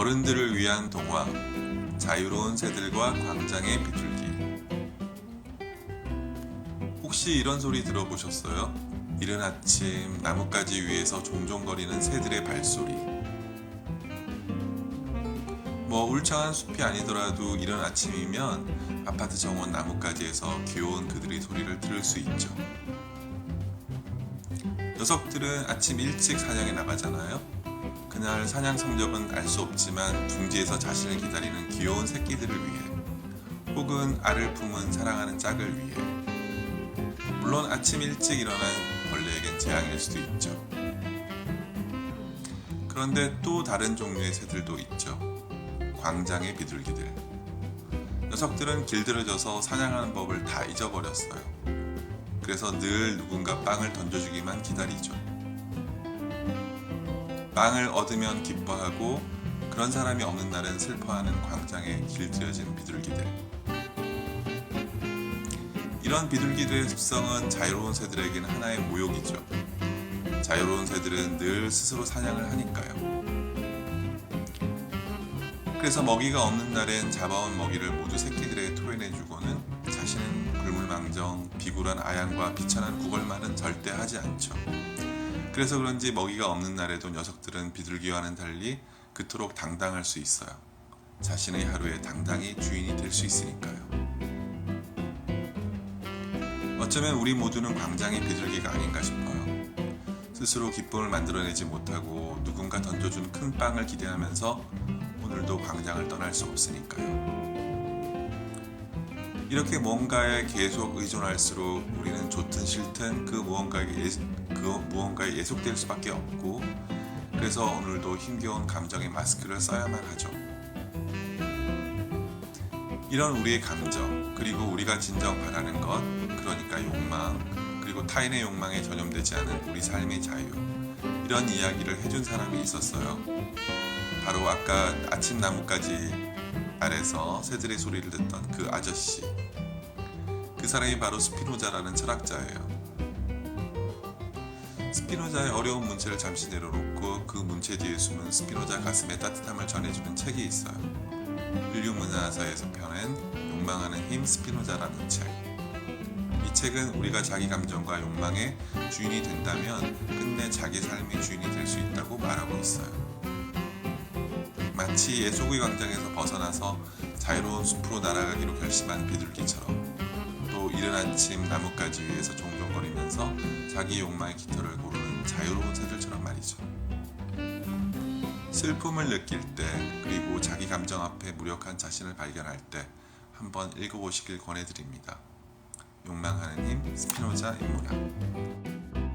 어른들을 위한 동화 자유로운 새들과 광장의 비둘기 혹시 이런 소리 들어보셨어요? 이른 아침 나뭇가지 위에서 종종거리는 새들의 발소리 뭐 울창한 숲이 아니더라도 이른 아침이면 아파트 정원 나뭇가지에서 귀여운 그들의 소리를 들을 수 있죠. 녀석들은 아침 일찍 사냥에 나가잖아요. 그날 사냥 성적은 알 수 없지만 둥지에서 자신을 기다리는 귀여운 새끼들을 위해 혹은 알을 품은 사랑하는 짝을 위해 물론 아침 일찍 일어난 벌레에겐 재앙일 수도 있죠. 그런데 또 다른 종류의 새들도 있죠. 광장의 비둘기들. 녀석들은 길들여져서 사냥하는 법을 다 잊어버렸어요. 그래서 늘 누군가 빵을 던져주기만 기다리죠. 빵을 얻으면 기뻐하고 그런 사람이 없는 날은 슬퍼하는 광장에 길들여진 비둘기들. 이런 비둘기들의 습성은 자유로운 새들에게는 하나의 모욕이죠. 자유로운 새들은 늘 스스로 사냥을 하니까요. 그래서 먹이가 없는 날엔 잡아온 먹이를 모두 새끼들에게 토해내주고는 자신은 굴물망정, 비굴한 아양과 비천한 구걸말은 절대 하지 않죠. 그래서 그런지 먹이가 없는 날에도 녀석들은 비둘기와는 달리 그토록 당당할 수 있어요. 자신의 하루에 당당히 주인이 될 수 있으니까요. 어쩌면 우리 모두는 광장의 비둘기가 아닌가 싶어요. 스스로 기쁨을 만들어내지 못하고 누군가 던져준 큰 빵을 기대하면서 오늘도 광장을 떠날 수 없으니까요. 이렇게 뭔가에 계속 의존할수록 우리는 좋든 싫든 그 무언가에, 예, 그 무언가에 예속될 수밖에 없고 그래서 오늘도 힘겨운 감정의 마스크를 써야만 하죠. 이런 우리의 감정 그리고 우리가 진정 바라는 것 그러니까 욕망 그리고 타인의 욕망에 전염되지 않은 우리 삶의 자유 이런 이야기를 해준 사람이 있었어요. 바로 아까 아침 나뭇가지 아래서 새들의 소리를 듣던 그 아저씨. 그 사람이 바로 스피노자라는 철학자예요. 스피노자의 어려운 문체를 잠시 내려놓고 그 문체 뒤에 숨은 스피노자 가슴의 따뜻함을 전해주는 책이 있어요. 인류문화사에서 펴낸 욕망하는 힘 스피노자라는 책. 이 책은 우리가 자기 감정과 욕망의 주인이 된다면 끝내 자기 삶의 주인이 될 수 있다고 말하고 있어요. 마치 예수구이 광장에서 벗어나서 자유로운 숲으로 날아가기로 결심한 비둘기처럼 또 이른 아침 나뭇가지 위에서 종종거리면서 자기 욕망의 깃털을 고르는 자유로운 새들처럼 말이죠. 슬픔을 느낄 때 그리고 자기 감정 앞에 무력한 자신을 발견할 때 한번 읽어보시길 권해드립니다. 욕망하는 힘 스피노자 인문학